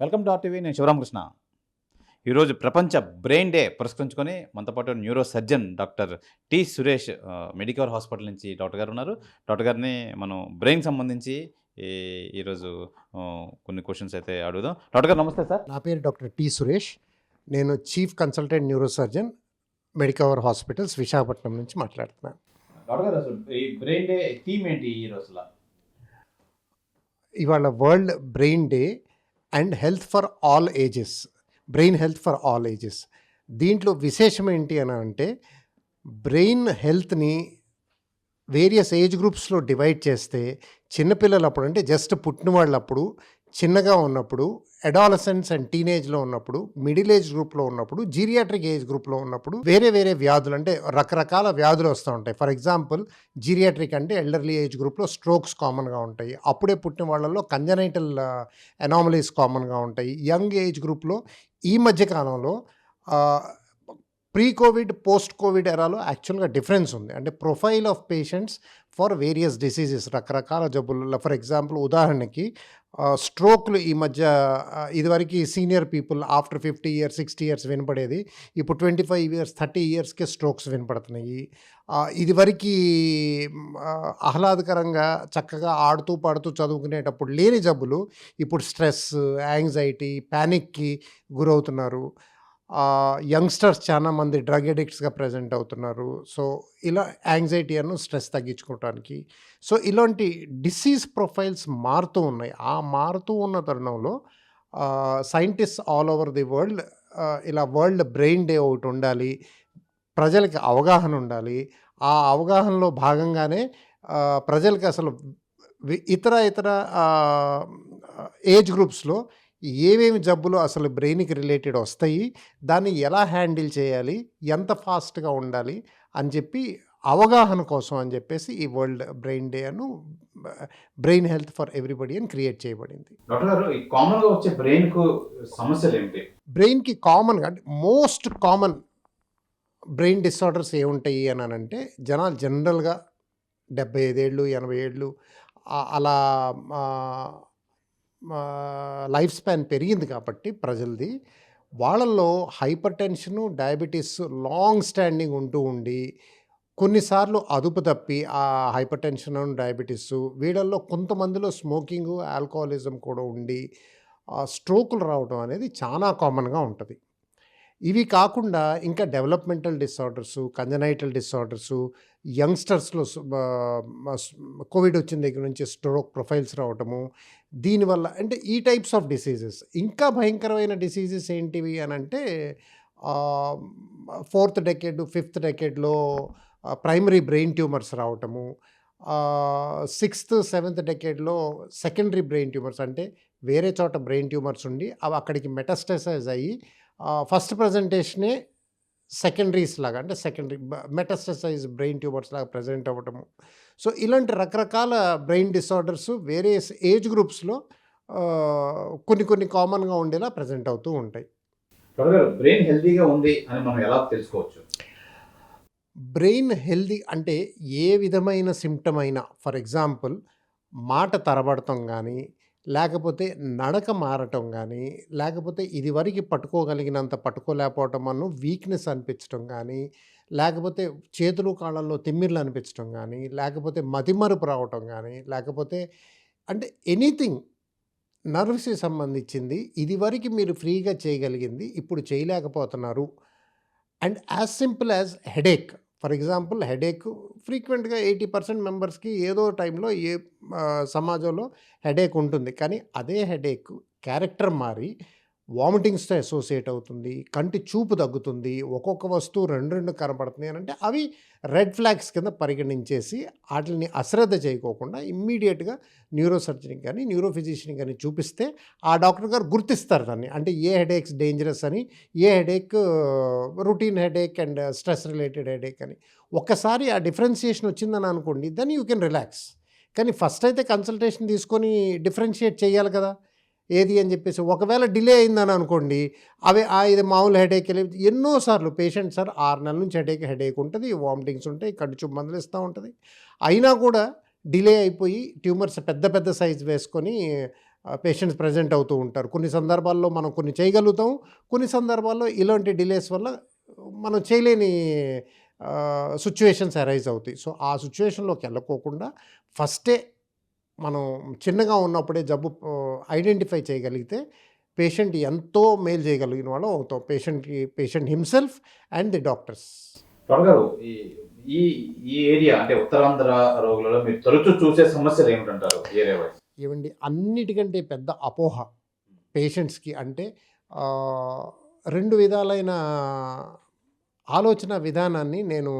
Welcome to RTV నేను శివరామకృష్ణ. ఈరోజు ప్రపంచ బ్రెయిన్ డే పురస్కరించుకొని మనతో పాటు neuro surgeon doctor T Suresh ఆ, మెడికవర్ హాస్పిటల్ నుంచి డాక్టర్ గారు ఉన్నారు. డాక్టర్ గారిని మనం బ్రెయిన్ సంబంధించి ఈ ఈరోజు కొన్ని క్వశ్చన్స్ అయితే అడుగుదాం. డాక్టర్ గారు నమస్తే సార్. నా పేరు డాక్టర్ టి సురేష్. నేను chief consultant neuro surgeon Medicover hospitals Visakhapatnam నుంచి మాట్లాడుతున్నాను డాక్టర్ గారు అసలు ఈ బ్రెయిన్ డే థీమ్ ఏంటి ఈ రోజులో? ఇవాళ world brain day and health for all ages brain health for all ages. దీంట్లో విశేషం ఏంటి అని అంటే బ్రెయిన్ హెల్త్ని వేరియస్ ఏజ్ గ్రూప్స్లో డివైడ్ చేస్తే చిన్నపిల్లలప్పుడు అంటే జస్ట్ పుట్టిన వాళ్ళప్పుడు చిన్నగా ఉన్నప్పుడు అడాలసెన్స్ అండ్ టీనేజ్లో ఉన్నప్పుడు మిడిల్ ఏజ్ గ్రూప్లో ఉన్నప్పుడు జీరియాట్రిక్ ఏజ్ గ్రూప్లో ఉన్నప్పుడు వేరే వేరే వ్యాధులు అంటే రకరకాల వ్యాధులు వస్తూ ఉంటాయి. ఫర్ ఎగ్జాంపుల్ జీరియాట్రిక్ అంటే ఎల్డర్లీ ఏజ్ గ్రూప్లో స్ట్రోక్స్ కామన్గా ఉంటాయి. అప్పుడే పుట్టిన వాళ్ళలో కంజనైటల్ ఎనామలీస్ కామన్గా ఉంటాయి. యంగ్ ఏజ్ గ్రూప్లో ఈ మధ్య కాలంలో ప్రీ కోవిడ్ పోస్ట్ కోవిడ్ ఎరాలో యాక్చువల్గా డిఫరెన్స్ ఉంది. అంటే profile of patients for various diseases రకరకాల జబ్బులలో ఫర్ ఎగ్జాంపుల్ ఉదాహరణకి స్ట్రోక్లు ఈ మధ్య ఇదివరకు senior people after fifty years sixty years వినపడేది. ఇప్పుడు ట్వంటీ ఫైవ్ ఇయర్స్ థర్టీ ఇయర్స్కే స్ట్రోక్స్ వినపడుతున్నాయి. ఇదివరకు ఆహ్లాదకరంగా చక్కగా ఆడుతూ పాడుతూ చదువుకునేటప్పుడు లేని జబ్బులు ఇప్పుడు స్ట్రెస్ యాంగ్జైటీ ప్యానిక్కి గురవుతున్నారు. యంగ్స్టర్స్ చాలా మంది డ్రగ్ ఎడిక్ట్స్గా ప్రజెంట్ అవుతున్నారు. సో ఇలా యాంగ్జైటీ అను స్ట్రెస్ తగ్గించుకోవటానికి సో ఇలాంటి డిసీజ్ ప్రొఫైల్స్ మారుతూ ఉన్నాయి. ఆ మారుతూ ఉన్న తరుణంలో scientist all over the world ఇలా వరల్డ్ బ్రెయిన్ డే ఒకటి ఉండాలి ప్రజలకి అవగాహన ఉండాలి. ఆ అవగాహనలో భాగంగానే ప్రజలకి అసలు ఇతర ఇతర ఏజ్ గ్రూప్స్లో ఏమేమి జబ్బులు అసలు బ్రెయిన్కి రిలేటెడ్ వస్తాయి దాన్ని ఎలా హ్యాండిల్ చేయాలి ఎంత ఫాస్ట్గా ఉండాలి అని చెప్పి అవగాహన కోసం అని చెప్పేసి ఈ వరల్డ్ బ్రెయిన్ డే అను బ్రెయిన్ హెల్త్ ఫర్ ఎవ్రీబడి అని క్రియేట్ చేయబడింది. కామన్గా వచ్చే బ్రెయిన్కు సమస్యలు బ్రెయిన్కి కామన్గా అంటే మోస్ట్ కామన్ బ్రెయిన్ డిసార్డర్స్ ఏముంటాయి అని అంటే జనాలు జనరల్గా డెబ్బై ఐదేళ్ళు ఎనభై ఏళ్ళు అలా లైఫ్ స్పాన్ పెరిగింది కాబట్టి ప్రజలది వాళ్ళల్లో hyper tension diabetes long standing ఉంటూ ఉండి కొన్నిసార్లు అదుపు తప్పి ఆ హైపర్ టెన్షన్ డయాబెటీస్ వీళ్ళల్లో కొంతమందిలో స్మోకింగ్ ఆల్కహాలిజం కూడా ఉండి స్ట్రోకులు రావడం అనేది చాలా కామన్గా ఉంటుంది. ఇవి కాకుండా ఇంకా డెవలప్మెంటల్ డిసార్డర్స్ కంజనైటల్ డిసార్డర్స్ యంగ్స్టర్స్లో కోవిడ్ వచ్చిన దగ్గర నుంచి స్ట్రోక్ ప్రొఫైల్స్ రావటము దీనివల్ల అంటే ఈ టైప్స్ ఆఫ్ డిసీజెస్. ఇంకా భయంకరమైన డిసీజెస్ ఏంటివి అని అంటే ఫోర్త్ డెకేడ్ ఫిఫ్త్ డెకేడ్లో ప్రైమరీ బ్రెయిన్ ట్యూమర్స్ రావటము సిక్స్త్ సెవెంత్ డెకేడ్లో సెకండరీ బ్రెయిన్ ట్యూమర్స్ అంటే వేరే చోట బ్రెయిన్ ట్యూమర్స్ ఉండి అవి అక్కడికి మెటస్టసైజ్ అయ్యి ఫస్ట్ ప్రజెంటేషనే సెకండరీస్ లాగా అంటే సెకండరీ మెటస్టసైజ్ బ్రెయిన్ ట్యూమర్స్ లాగా ప్రజెంట్ అవ్వటము. సో ఇలాంటి రకరకాల బ్రెయిన్ డిసార్డర్స్ వేరే ఏజ్ గ్రూప్స్లో కొన్ని కొన్ని కామన్గా ఉండేలా ప్రజెంట్ అవుతూ ఉంటాయి. బ్రెయిన్ హెల్తీగా ఉంది అని మనం ఎలా తెలుసుకోవచ్చు? బ్రెయిన్ హెల్దీ అంటే ఏ విధమైన సిమ్టమ్ అయినా ఫర్ ఎగ్జాంపుల్ మాట తరబడటం కానీ లేకపోతే నడక మారటం కానీ లేకపోతే ఇదివరకు పట్టుకోగలిగినంత పట్టుకోలేకపోవటం అను వీక్నెస్ అనిపించడం కానీ లేకపోతే చేతులు కాళ్ళల్లో తిమ్మిర్లు అనిపించడం కానీ లేకపోతే మతిమరుపు రావటం కానీ లేకపోతే అంటే ఎనీథింగ్ నర్వ్స్కి సంబంధించింది ఇదివరకు మీరు ఫ్రీగా చేయగలిగింది ఇప్పుడు చేయలేకపోతున్నారు. And as simple as headache. For example headache ఫ్రీక్వెంట్గా ఎయిటీ పర్సెంట్ మెంబర్స్కి ఏదో టైంలో ఏ సమాజంలో హెడేక్ ఉంటుంది. కానీ అదే హెడేక్ క్యారెక్టర్ మారి వామిటింగ్స్తో అసోసియేట్ అవుతుంది కంటి చూపు తగ్గుతుంది ఒక్కొక్క వస్తువు రెండు రెండు కనపడుతుంది అని అంటే అవి రెడ్ ఫ్లాగ్స్ కింద పరిగణించేసి వాటిని అశ్రద్ధ చేయకోకుండా ఇమ్మీడియట్గా న్యూరో సర్జరీకి కానీ న్యూరో ఫిజిషియన్ కానీ చూపిస్తే ఆ డాక్టర్ గారు గుర్తిస్తారు దాన్ని. అంటే ఏ హెడేక్స్ డేంజరస్ అని ఏ headache routine headache and stress related headache అని. ఒక్కసారి ఆ డిఫరెన్షియేషన్ వచ్చిందని అనుకోండి దెన్ యూ కెన్ రిలాక్స్ కానీ ఫస్ట్ అయితే కన్సల్టేషన్ తీసుకొని డిఫరెన్షియేట్ చేయాలి కదా. ఏది అని చెప్పేసి ఒకవేళ డిలే అయిందని అనుకోండి అవి ఆ ఇది మామూలు హెడేక్ ఎన్నోసార్లు పేషెంట్ సార్ ఆరు నెలల నుంచి హెడేక్ హెడేక్ ఉంటుంది వామిటింగ్స్ ఉంటాయి కడుచు చూపు మందులు ఇస్తూ ఉంటుంది. అయినా కూడా డిలే అయిపోయి ట్యూమర్స్ పెద్ద పెద్ద సైజ్ వేసుకొని పేషెంట్స్ ప్రజెంట్ అవుతూ ఉంటారు. కొన్ని సందర్భాల్లో మనం కొన్ని చేయగలుగుతాం కొన్ని సందర్భాల్లో ఇలాంటి డిలేస్ వల్ల మనం చేయలేని సిచ్యువేషన్స్ అరైజ్ అవుతాయి. సో ఆ సిచ్యువేషన్లోకి వెళ్ళకోకుండా ఫస్టే మనం చిన్నగా ఉన్నప్పుడే జబ్బు ఐడెంటిఫై చేయగలిగితే పేషెంట్ ఎంతో మేలు చేయగలిగిన వాళ్ళం అవుతాం. పేషెంట్కి patient himself and the doctors. Doctor garu ఈ ఏరియా అంటే ఉత్తరాంధ్ర రోగులలో మీరు తరచూ చూసే సమస్యలు ఏమిటంటారు? Area wise. ఏమండి అన్నిటికంటే పెద్ద అపోహ పేషెంట్స్కి అంటే రెండు విధాలైన ఆలోచన విధానాన్ని నేను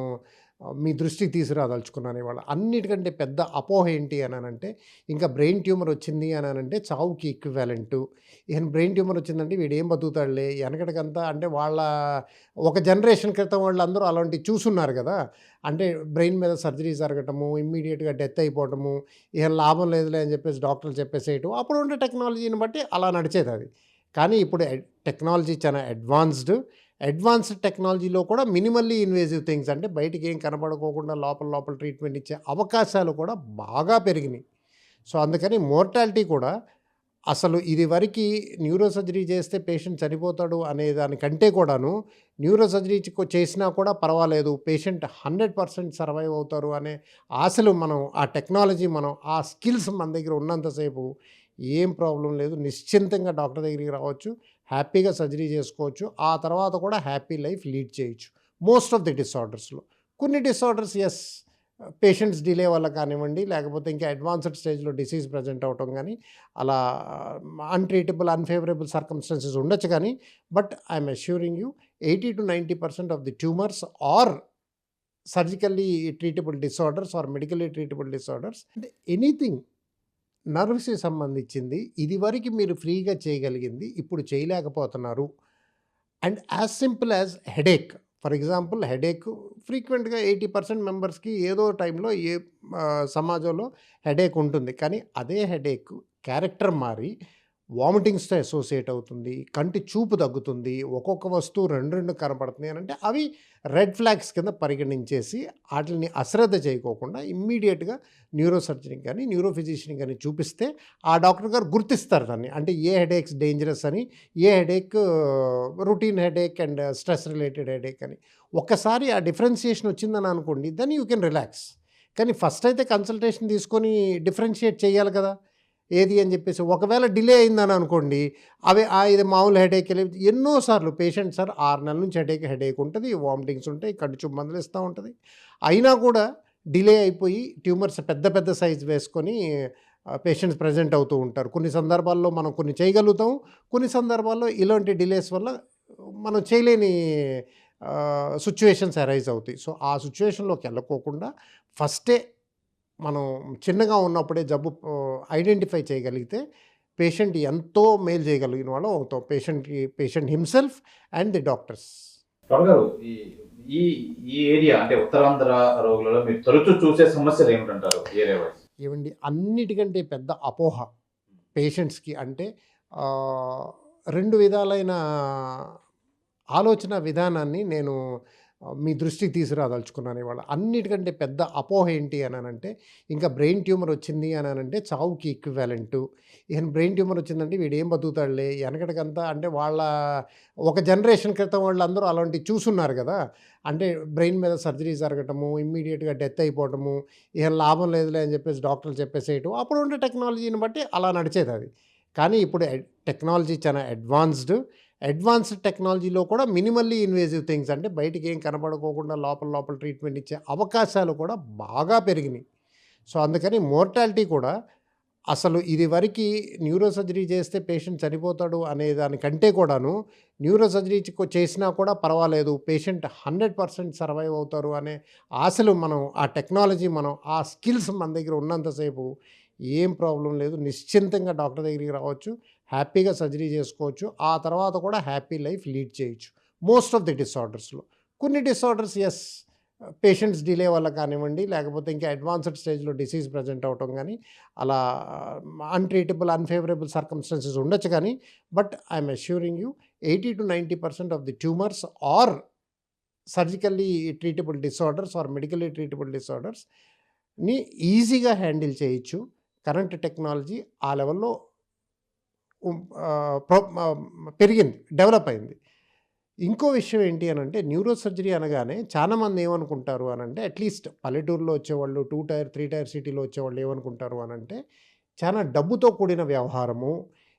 మీ దృష్టికి తీసుకురాదలుచుకున్నాను ఇవాళ. అన్నిటికంటే పెద్ద అపోహ ఏంటి అనంటే ఇంకా బ్రెయిన్ ట్యూమర్ వచ్చింది అని అంటే చావుకి ఈక్వివాలెంట్ ఈయన బ్రెయిన్ ట్యూమర్ వచ్చిందంటే వీడు ఏం బతుకుతాడులే? వెనకటికంతా అంటే వాళ్ళ ఒక జనరేషన్ క్రితం వాళ్ళు అందరూ అలాంటివి చూసున్నారు కదా. అంటే బ్రెయిన్ మీద సర్జరీ జరగటము ఇమ్మీడియట్గా డెత్ అయిపోవటము ఇక లాభం లేదులే అని చెప్పేసి డాక్టర్లు చెప్పేసేయటం అప్పుడు ఉండే టెక్నాలజీని బట్టి అలా నడిచేది అది. కానీ ఇప్పుడు టెక్నాలజీ చాలా అడ్వాన్స్డ్. అడ్వాన్స్డ్ టెక్నాలజీలో కూడా మినిమల్లీ ఇన్వేజివ్ థింగ్స్ అంటే బయటికి ఏం కనబడుకోకుండా లోపల లోపల ట్రీట్మెంట్ ఇచ్చే అవకాశాలు కూడా బాగా పెరిగినాయి. సో అందుకని మోర్టాలిటీ కూడా అసలు ఇది వరకు న్యూరో సర్జరీ చేస్తే పేషెంట్ చనిపోతాడు అనే దానికంటే కూడాను న్యూరో సర్జరీ చేసినా కూడా పర్వాలేదు పేషెంట్ హండ్రెడ్ పర్సెంట్ సర్వైవ్ అవుతారు అనే ఆశలు మనం ఆ టెక్నాలజీ మనం ఆ స్కిల్స్ మన దగ్గర ఉన్నంతసేపు ఏం ప్రాబ్లం లేదు. నిశ్చింతంగా డాక్టర్ దగ్గరికి రావచ్చు. హ్యాపీగా సర్జరీ చేసుకోవచ్చు. ఆ తర్వాత కూడా హ్యాపీ లైఫ్ లీడ్ చేయొచ్చు. మోస్ట్ ఆఫ్ ది డిసార్డర్స్లో. కొన్ని డిసార్డర్స్ ఎస్ పేషెంట్స్ డిలే వల్ల కానివ్వండి లేకపోతే ఇంకా అడ్వాన్స్డ్ స్టేజ్లో డిసీజ్ ప్రజెంట్ అవటం కానీ అలా అన్ట్రీటబుల్ అన్ఫేవరబుల్ సర్కమ్స్టాన్సెస్ ఉండొచ్చు కానీ but I'm assuring you eighty to ninety percent of the tumours are surgically treatable disorders are medically treatable disorders. అంటే ఎనీథింగ్ నర్వ్స్కి సంబంధించింది. ఇది వరకు మీరు ఫ్రీగా చేయగలిగింది. ఇప్పుడు చేయలేకపోతున్నారు. And as simple as headache. For example headache ఫ్రీక్వెంట్గా ఎయిటీ పర్సెంట్ మెంబర్స్కి ఏదో టైంలో ఏ సమాజంలో హెడేక్ ఉంటుంది. కానీ అదే హెడేక్ క్యారెక్టర్ మారి వామిటింగ్స్తో అసోసియేట్ అవుతుంది కంటి చూపు తగ్గుతుంది ఒక్కొక్క వస్తువు రెండు రెండు కనపడుతుంది అని అంటే అవి రెడ్ ఫ్లాగ్స్ కింద పరిగణించేసి వాటిని అశ్రద్ధ చేయకోకుండా ఇమ్మీడియట్గా న్యూరో సర్జరీకి కానీ న్యూరో ఫిజిషియన్ కానీ చూపిస్తే ఆ డాక్టర్ గారు గుర్తిస్తారు దాన్ని. అంటే ఏ హెడేక్స్ డేంజరస్ అని ఏ headache routine headache and stress related headache అని. ఒక్కసారి ఆ డిఫరెన్షియేషన్ వచ్చిందని అనుకోండి దెన్ యూ కెన్ రిలాక్స్ కానీ ఫస్ట్ అయితే కన్సల్టేషన్ తీసుకొని డిఫరెన్షియేట్ చేయాలి కదా. ఏది అని చెప్పేసి ఒకవేళ డిలే అయిందని అనుకోండి అవి ఆ ఇది మామూలు హెడేక్ ఎన్నోసార్లు పేషెంట్ సార్ ఆరు నెలల నుంచి హెడేక్ హెడేక్ ఉంటుంది వామిటింగ్స్ ఉంటాయి కడుచు మందులు ఇస్తూ ఉంటుంది. అయినా కూడా డిలే అయిపోయి ట్యూమర్స్ పెద్ద పెద్ద సైజ్ వేసుకొని పేషెంట్స్ ప్రజెంట్ అవుతూ ఉంటారు. కొన్ని సందర్భాల్లో మనం కొన్ని చేయగలుగుతాం కొన్ని సందర్భాల్లో ఇలాంటి డిలేస్ వల్ల మనం చేయలేని సిచ్యువేషన్స్ అరైజ్ అవుతాయి. సో ఆ సిచ్యువేషన్లోకి వెళ్ళకోకుండా ఫస్టే మనం చిన్నగా ఉన్నప్పుడే జబ్బు ఐడెంటిఫై చేయగలిగితే పేషెంట్ ఎంతో మేలు చేయగలిగిన వాళ్ళం అవుతాం. పేషెంట్కి patient himself and the doctors. Doctor garu ఈ ఈ ఈ ఏరియా అంటే ఉత్తరాంధ్ర రోగులలో మీరు తరచూ చూసే సమస్యలు ఏమిటంటారు? Area wise. ఏమండి అన్నిటికంటే పెద్ద అపోహ పేషెంట్స్కి అంటే రెండు విధాలైన ఆలోచన విధానాన్ని నేను మీ దృష్టికి తీసుకురాదలుచుకున్నాను ఇవాళ. అన్నిటికంటే పెద్ద అపోహ ఏంటి అనంటే ఇంకా బ్రెయిన్ ట్యూమర్ వచ్చింది అని అంటే చావుకి ఈక్వివాలెంట్ ఈయన బ్రెయిన్ ట్యూమర్ వచ్చిందంటే వీడు ఏం బతుకుతాడులే? వెనకటికంతా అంటే వాళ్ళ ఒక జనరేషన్ క్రితం వాళ్ళు అందరూ అలాంటివి చూసున్నారు కదా. అంటే బ్రెయిన్ మీద సర్జరీ జరగటము ఇమ్మీడియట్గా డెత్ అయిపోవటము ఇక లాభం లేదులే అని చెప్పేసి డాక్టర్లు చెప్పేసేయటం అప్పుడు ఉండే టెక్నాలజీని బట్టి అలా నడిచేది అది. కానీ ఇప్పుడు టెక్నాలజీ చాలా అడ్వాన్స్డ్. అడ్వాన్స్డ్ టెక్నాలజీలో కూడా మినిమల్లీ ఇన్వేజివ్ థింగ్స్ అంటే బయటికి ఏం కనబడుకోకుండా లోపల లోపల ట్రీట్మెంట్ ఇచ్చే అవకాశాలు కూడా బాగా పెరిగినాయి. సో అందుకని మోర్టాలిటీ కూడా అసలు ఇది వరకు న్యూరో సర్జరీ చేస్తే పేషెంట్ చనిపోతాడు అనే దానికంటే కూడాను న్యూరో సర్జరీ చేసినా కూడా పర్వాలేదు పేషెంట్ హండ్రెడ్ పర్సెంట్ సర్వైవ్ అవుతారు అనే ఆశలు మనం ఆ టెక్నాలజీ మనం ఆ స్కిల్స్ మన దగ్గర ఉన్నంతసేపు ఏం ప్రాబ్లం లేదు. నిశ్చింతంగా డాక్టర్ దగ్గరికి రావచ్చు. హ్యాపీగా సర్జరీ చేసుకోవచ్చు. ఆ తర్వాత కూడా హ్యాపీ లైఫ్ లీడ్ చేయొచ్చు. మోస్ట్ ఆఫ్ ది డిసార్డర్స్లో. కొన్ని డిసార్డర్స్ ఎస్ పేషెంట్స్ డిలే వల్ల కానివ్వండి లేకపోతే ఇంకా అడ్వాన్స్డ్ స్టేజ్లో డిసీజ్ ప్రజెంట్ అవటం కానీ అలా అన్ట్రీటబుల్ అన్ఫేవరబుల్ సర్కమ్స్టాన్సెస్ ఉండొచ్చు కానీ but I'm assuring you eighty to ninety percent of the tumours are surgically treatable disorders are medically treatable డిసార్డర్స్ని ఈజీగా హ్యాండిల్ చేయొచ్చు. కరెంట్ టెక్నాలజీ ఆ లెవెల్లో పెరిగింది డెవలప్ అయింది. ఇంకో విషయం ఏంటి అని అంటే న్యూరో సర్జరీ అనగానే చాలామంది ఏమనుకుంటారు అని అంటే అట్లీస్ట్ పల్లెటూరులో వచ్చేవాళ్ళు టూ టైర్ త్రీ టైర్ సిటీలో వచ్చేవాళ్ళు ఏమనుకుంటారు అని అంటే చాలా డబ్బుతో కూడిన వ్యవహారము.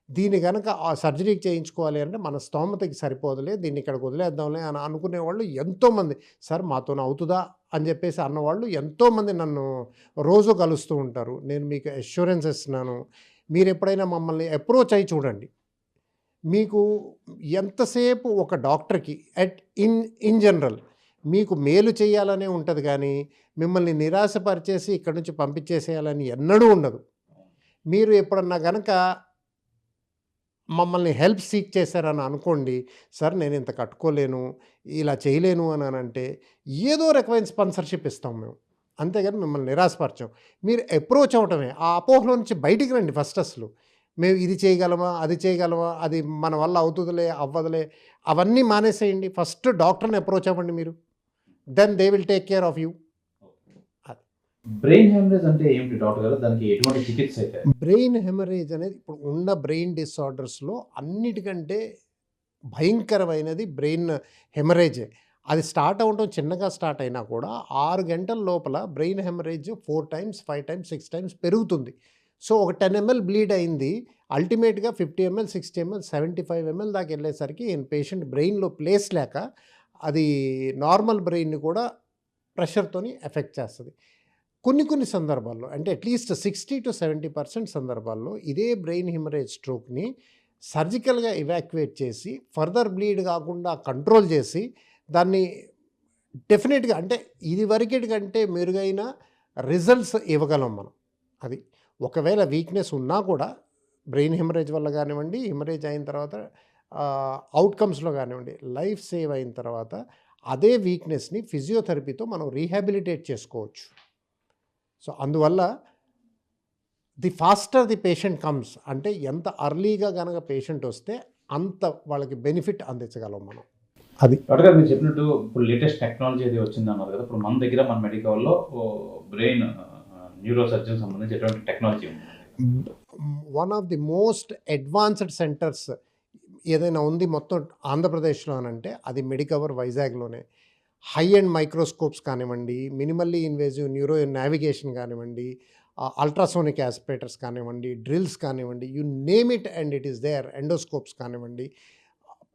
దీన్ని కనుక ఆ సర్జరీకి చేయించుకోవాలి అంటే మన స్తోమతకి సరిపోదులే దీన్ని ఇక్కడికి వదిలేద్దాంలే అని అనుకునే వాళ్ళు ఎంతోమంది సార్ మాతో అవుతుందా అని చెప్పేసి అన్నవాళ్ళు ఎంతోమంది నన్ను రోజు కలుస్తూ ఉంటారు. నేను మీకు అష్యూరెన్స్ ఇస్తున్నాను. మీరు ఎప్పుడైనా మమ్మల్ని అప్రోచ్ అయ్యి చూడండి. మీకు ఎంతసేపు ఒక డాక్టర్కి అట్ ఇన్ ఇన్ జనరల్ మీకు మేలు చేయాలనే ఉంటుంది కానీ మిమ్మల్ని నిరాశపరిచేసి ఇక్కడి నుంచి పంపించేసేయాలని ఎన్నడూ ఉండదు. మీరు ఎప్పుడన్నా కనుక మమ్మల్ని హెల్ప్ సీక్ చేశారని అనుకోండి సార్ నేను ఇంత కట్టుకోలేను ఇలా చేయలేను అని అని అంటే ఏదో రకమైన స్పాన్సర్షిప్ ఇస్తాం మేము. అంతేగాని మిమ్మల్ని నిరాశపరచాం. మీరు అప్రోచ్ అవటమే ఆ అపోహలో నుంచి బయటికి రండి ఫస్ట్ అసలు. మేము ఇది చేయగలమా అది చేయగలమా అది మన వల్ల అవుతుందిలే అవ్వదులే అవన్నీ మానేసేయండి. ఫస్ట్ డాక్టర్ని అప్రోచ్ అవ్వండి మీరు. Then they will take care of you brain haemorrhage అంటే ఏమిటి డాక్టర్ గారు? దానికి ఎటువంటి చికిత్స అయితే? బ్రెయిన్ హెమరేజ్ అనేది ఇప్పుడు ఉన్న బ్రెయిన్ డిసార్డర్స్లో అన్నిటికంటే భయంకరమైనది బ్రెయిన్ హెమరేజే అది స్టార్ట్ అవ్వడం చిన్నగా స్టార్ట్ అయినా కూడా ఆరు గంటల లోపల brain haemorrhage four times five times six times పెరుగుతుంది. సో ఒక టెన్ ఎంఎల్ బ్లీడ్ అయింది. అల్టిమేట్గా fifty ML sixty ML seventy five ML దాకా వెళ్ళేసరికి పేషెంట్ బ్రెయిన్లో ప్లేస్ లేక అది నార్మల్ బ్రెయిన్ని కూడా ప్రెషర్తోని ఎఫెక్ట్ చేస్తుంది. కొన్ని కొన్ని సందర్భాల్లో అంటే at least sixty to seventy percent సందర్భాల్లో ఇదే బ్రెయిన్ హిమరేజ్ స్ట్రోక్ని సర్జికల్గా ఇవాక్యువేట్ చేసి ఫర్దర్ బ్లీడ్ కాకుండా కంట్రోల్ చేసి దాన్ని డెఫినెట్గా అంటే ఇది వరకటి కంటే మెరుగైన రిజల్ట్స్ ఇవ్వగలం మనం. అది ఒకవేళ వీక్నెస్ ఉన్నా కూడా బ్రెయిన్ హెమరేజ్ వల్ల కానివ్వండి హెమరేజ్ అయిన తర్వాత అవుట్కమ్స్లో కానివ్వండి లైఫ్ సేవ్ అయిన తర్వాత అదే వీక్నెస్ని ఫిజియోథెరపీతో మనం రీహాబిలిటేట్ చేసుకోవచ్చు. సో అందువల్ల the faster the patient comes అంటే ఎంత అర్లీగా కనుక పేషెంట్ వస్తే అంత వాళ్ళకి బెనిఫిట్ అందించగలం మనం. అది. డాక్టర్ మీరు చెప్పినట్టు ఇప్పుడు లేటెస్ట్ టెక్నాలజీ అది వచ్చింది అన్నారు కదా. ఇప్పుడు మన దగ్గర మన మెడికల్లో బ్రెయిన్ న్యూరో సర్జన్ సంబంధించి ఎటువంటి టెక్నాలజీ ఉంది? One of the most advanced centres ఏదైనా ఉంది మొత్తం ఆంధ్రప్రదేశ్లో అని అంటే అది మెడికవర్ వైజాగ్లోనే హై అండ్ మైక్రోస్కోప్స్ కానివ్వండి మినిమల్లీ ఇన్వేజివ్ న్యూరో నావిగేషన్ కానివ్వండి అల్ట్రాసోనిక్ యాస్పిరేటర్స్ కానివ్వండి డ్రిల్స్ కానివ్వండి you name it and it is there endoscopes కానివ్వండి.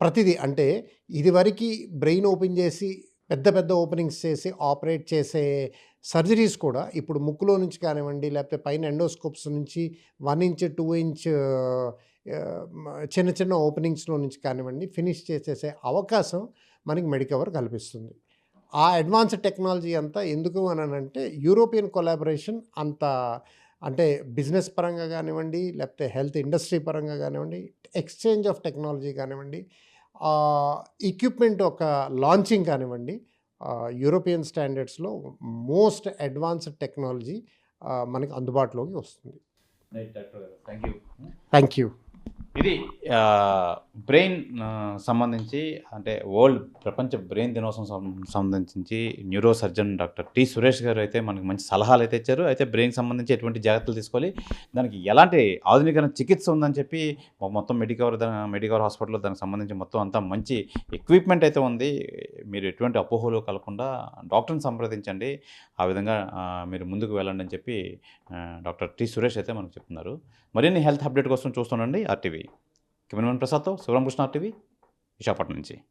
ప్రతిదీ అంటే ఇదివరకు బ్రెయిన్ ఓపెన్ చేసి పెద్ద పెద్ద ఓపెనింగ్స్ చేసి ఆపరేట్ చేసే సర్జరీస్ కూడా ఇప్పుడు ముక్కులో నుంచి కానివ్వండి లేకపోతే పైన ఎండోస్కోప్స్ నుంచి వన్ ఇంచ్ టూ ఇంచ్ చిన్న చిన్న ఓపెనింగ్స్లో నుంచి కానివ్వండి ఫినిష్ చేసేసే అవకాశం మనకి మెడికవర్ కల్పిస్తుంది. ఆ అడ్వాన్స్ టెక్నాలజీ అంతా ఎందుకు అని అంటే యూరోపియన్ కొలాబరేషన్ అంత అంటే బిజినెస్ పరంగా కానివ్వండి లేకపోతే హెల్త్ ఇండస్ట్రీ పరంగా కానివ్వండి ఎక్స్చేంజ్ ఆఫ్ టెక్నాలజీ కానివ్వండి ఎక్విప్మెంట్ ఒక లాంచింగ్ కానివ్వండి యూరోపియన్ స్టాండర్డ్స్లో మోస్ట్ అడ్వాన్స్డ్ టెక్నాలజీ మనకి అందుబాటులోకి వస్తుంది. థ్యాంక్ యూ ఇది బ్రెయిన్ సంబంధించి అంటే వరల్డ్ ప్రపంచ బ్రెయిన్ దినోత్సవం సంబంధించి neuro surgeon doctor T Suresh garu అయితే మనకి మంచి సలహాలు అయితే ఇచ్చారు. అయితే బ్రెయిన్ సంబంధించి ఎటువంటి జాగ్రత్తలు తీసుకోవాలి? దానికి ఎలాంటి ఆధునికరణ చికిత్స ఉందని చెప్పి మొత్తం మెడికవర్ మెడికవర్ హాస్పిటల్లో దానికి సంబంధించి మొత్తం అంతా మంచి ఎక్విప్మెంట్ అయితే ఉంది. మీరు ఎటువంటి అపోహలు కలగకుండా డాక్టర్ని సంప్రదించండి. ఆ విధంగా మీరు ముందుకు వెళ్ళండి అని చెప్పి డాక్టర్ టి సురేష్ అయితే మనకు చెప్తున్నారు. మరిన్ని హెల్త్ అప్డేట్ కోసం చూస్తుండండి ఆర్టీవీ. కెమెరామెన్ ప్రసాద్తో శివరామకృష్ణ ఆర్టీవీ విశాఖపట్నం నుంచి.